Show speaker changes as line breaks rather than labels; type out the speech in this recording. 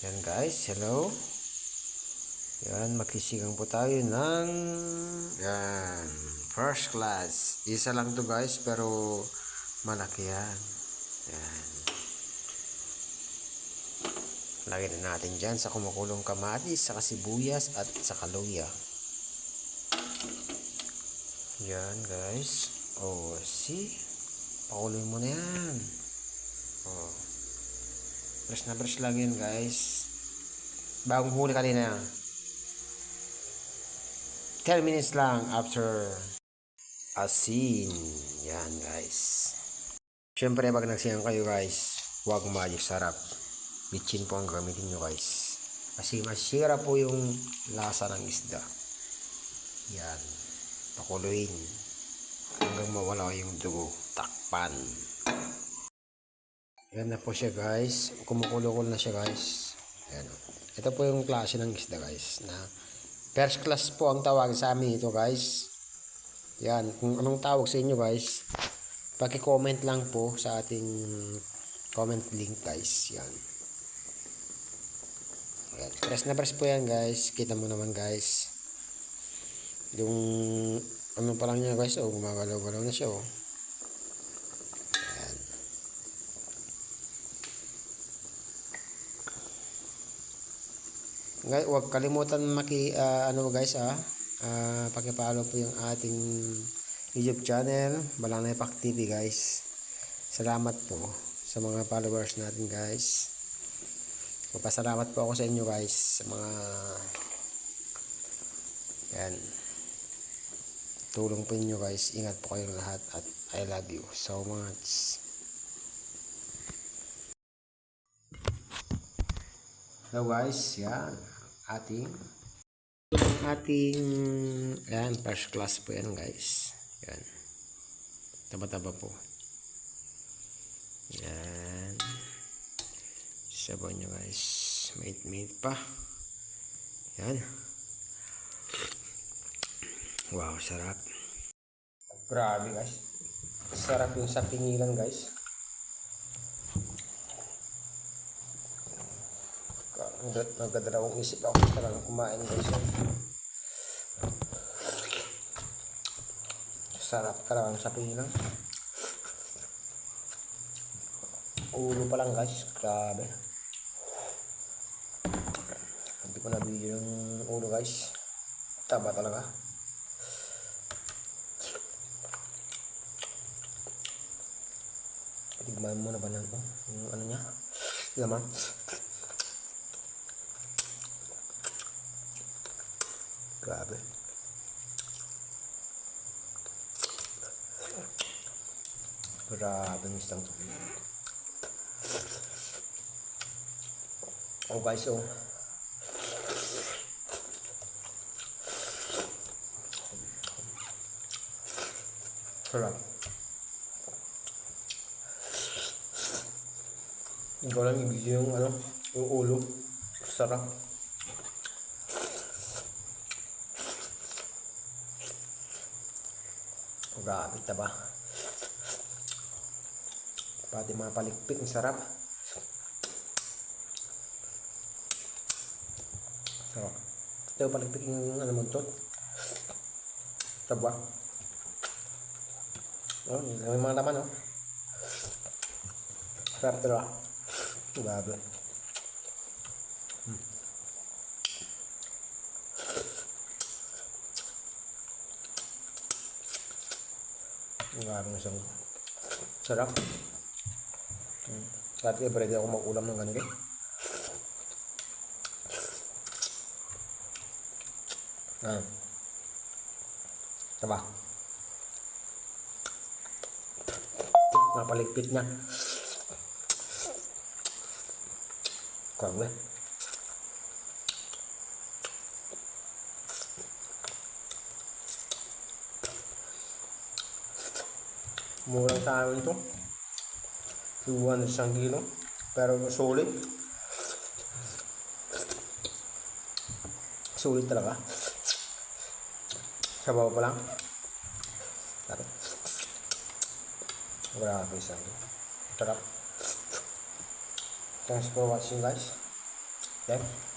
Yan guys, hello. Yan, makisigang po tayo ng yan, first class. Isa lang to guys, pero malaki yan. Yan. Lagyan na natin dyan sa kumukulong kamatis, sa sibuyas at sa kaluya. Yan guys. Oh, see? Pakuloy mo na yan. Brush na brush lang yun guys. Bagong huli kanina. 10 minutes lang after asin. Yan guys. Siyempre pag nagsiyang kayo guys, huwag magic sarap. Bitchin po ang gamitin nyo guys. Kasi masira po yung lasa ng isda. Yan. Pakuluin. Hanggang mawala yung dugo. Takpan. Yan na po siya guys. Kumukulo-kulo na siya guys. Ayan. Ito po yung klase ng isda guys. Na first class po ang tawag sa amin ito guys. Yan. Kung anong tawag sa inyo guys. Paki-comment lang po sa ating comment link guys. Yan. Ayan. Press na press po yan guys. Kita mo naman guys. Yung ano pa lang niya guys. Oh, gumagalaw-galaw na siya oh. Guys, huwag kalimutan maki ah, ano guys ah, ah paki-follow po yung ating YouTube channel, Balanay Pak TV guys. Salamat po sa mga followers natin guys. Magpasalamat po ako sa inyo guys sa mga yan tulong po inyo guys. Ingat po kayong lahat at I love you so much. Hello guys, yan. Ating ating yan, first class po yan guys. Yan. Taba-taba po. Yan. Sabaw nyo guys. Mate-mate pa. Yan. Wow, sarap. Grabe guys. Sarap yung sa pingilan guys. Nagdadalawang isip ako talagang kumain guys. Sarap talagang sa pingilan. Ulo pa lang guys. Grabe. Hindi ko na video yung ulo guys. Taba talaga. Tigman mo na ba ng oh, yung ano niya? Laman. Grabe. Grabe ng isang to. Oh guys, oh. Sarap. Ikaw lang ibigay yung ano, yung ulo. Sarap. Grabe taba. Pati mga palikpik, ang sarap. Sarap. Ito yung palikpik yung ano mo to. Taba. Oh, may mga laman oh. Sarap talaga. Grabe. Grabe ng isang sarap. Hmm. Dati pwede ako mag-ulam ng ganito. Ah. Diba? Napaligpit niya. Grabe. Murang sa amin to. 200 isang kilo. Pero sulit. Sulit talaga. Sa baba pa lang. Grabe isang. Sarap. Thanks for watching guys. Yan.